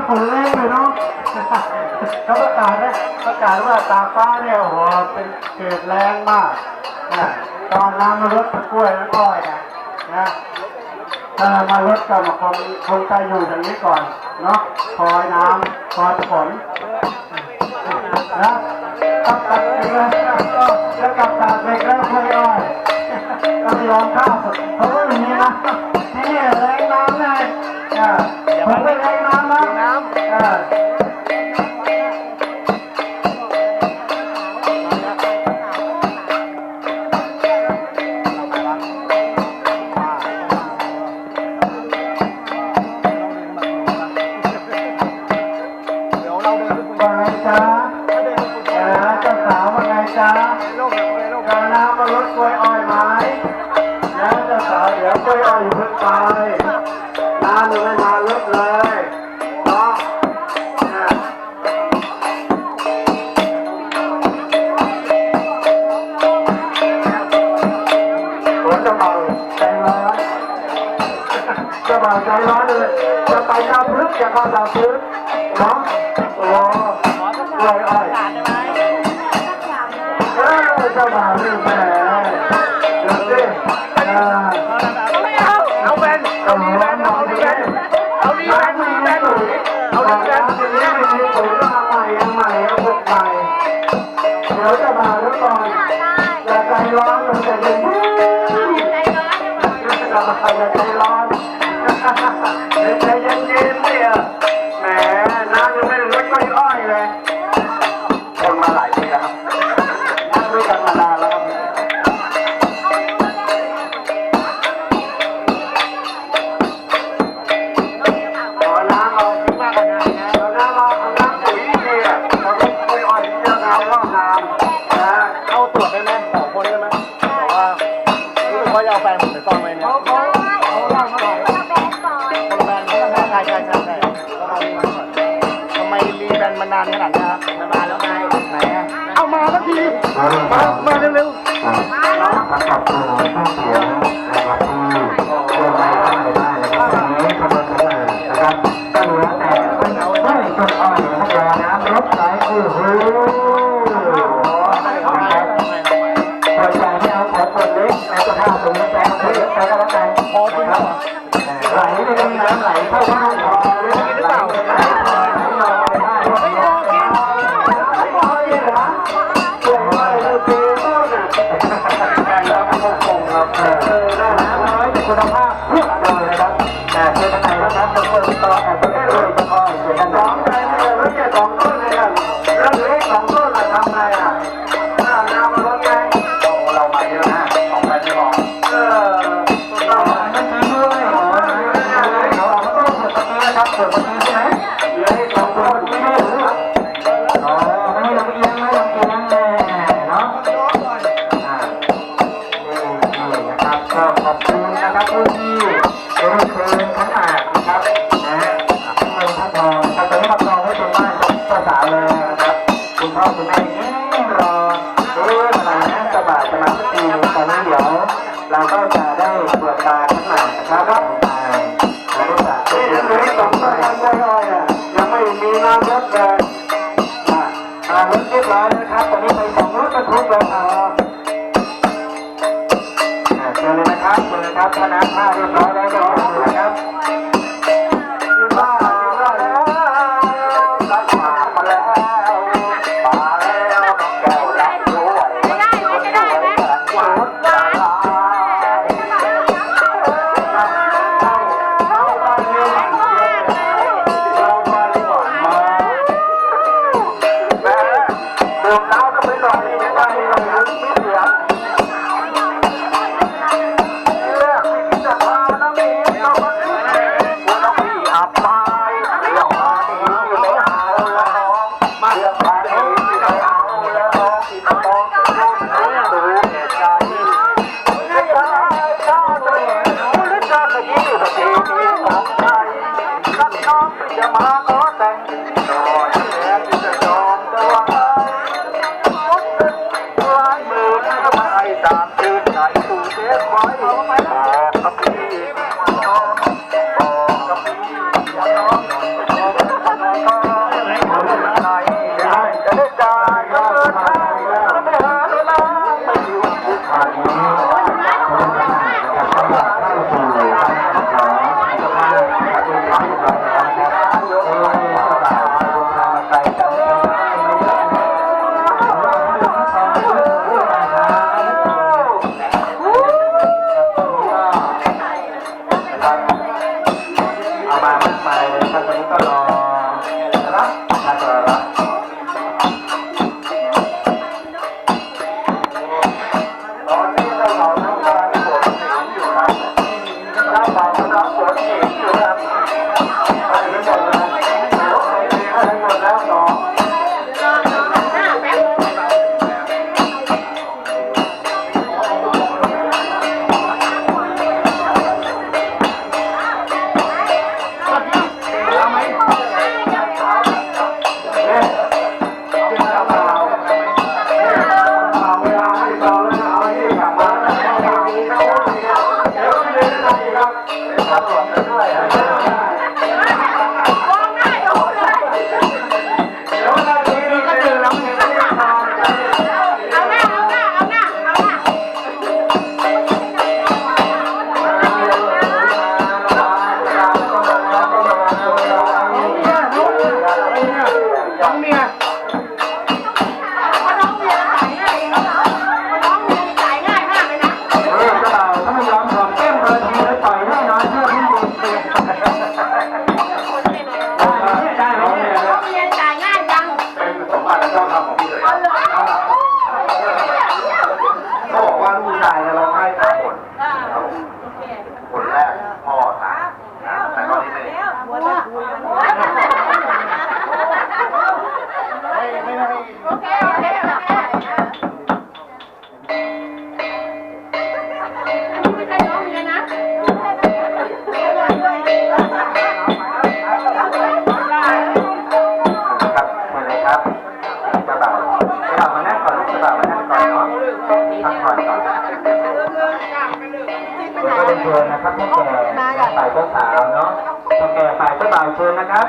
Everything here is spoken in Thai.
ฟ้าฝนแรงเลยเนาะเขาประกาศนะประกาศว่าตาฟ้าเนี่ยโอ้โหเป็นเขตแรงมากนะตอนน้ำมารดกล้วยน้ำอ้อยนะนะถ้ามารดก็มาคงคงจะอยู่อย่างนี้ก่อนเนาะคอยน้ำคอยฝนนะกับตัดเองเลยนะก็แล้วกับตัดเองแล้วกล้วยอ้อยก็ยอมข้าวเพราะว่าอย่างนี้นะนี่แรงน้ำเลย ผมไม่แรงน้ำนะน้ำอ่าเดี๋ยวเราเดินไปคุยว่าไงจ๊ะถ้าเดินไปคุยเออเจ้าสาวว่าไงจ๊ะโลกเลยโลกกามารดกล้วยอ้อยไหมแล้วจ้าสาวเดี๋ยวกล้วยอ้อยอยู่เพิ่งไป วพฤกษ์จะเข้าดาวพฤกษ์เนาะโอ้กล้วยอ้อยเออเจ้าบ่าวนี่แหมเดี๋ยวสิอ่าเอาเอาแบนเอาดีแบนเอาดีแบนเอาดีแบนดีแบนเอาดีแบนทีนี้มีปุ๋ยมาใหม่ยังใหม่ยังบุกใหม่เดี๋ยวเจ้าบ่าวทุกคนอย่าใจร้อนมันจะเย็นอย่าใจร้อนเนานขนาดนี้ครับมาแล้วไงไหนอะเอามาสักที มา มาเร็วทำกับตัวผู้เใจเานของภาษาวเลยนะครับคุณพ่อคุณแม่ยังรอเอ๊ะอะไรนะกระบะจะมาสักทีตอนนี้เดี๋ยว เราก็จะได้เปิดตาขันอาดนะครับอ่าแล้วก็จะนี่ยังเออีกสองต้นย่อยอะยังไม่มีน้ำรดเลยอ่าอ่ารถเรียบร้อยนะครับตอนนี้ไปสองรถบรรทุกแล้วอ่าอ่าเชิญเลยนะครับเชิญเลยครับถ้าน้ำท่าเรียบร้อยแล้ว Hola. โอเคโอเคโอเคไม่ใช่น้องเมียนะครับมาเลยครับเจ้าบ่าวเจ้าบ่าวมานั่งก่อนลูกเจ้าบ่าวมานั่งก่อนเนาะพักผ่อนก่อนเดี๋ยวก็เป็นเชิญนะครับพ่อแก่ฝ่ายเจ้าสาวเนาะพ่อแก่ฝ่ายเจ้าบ่าวเชิญนะครับ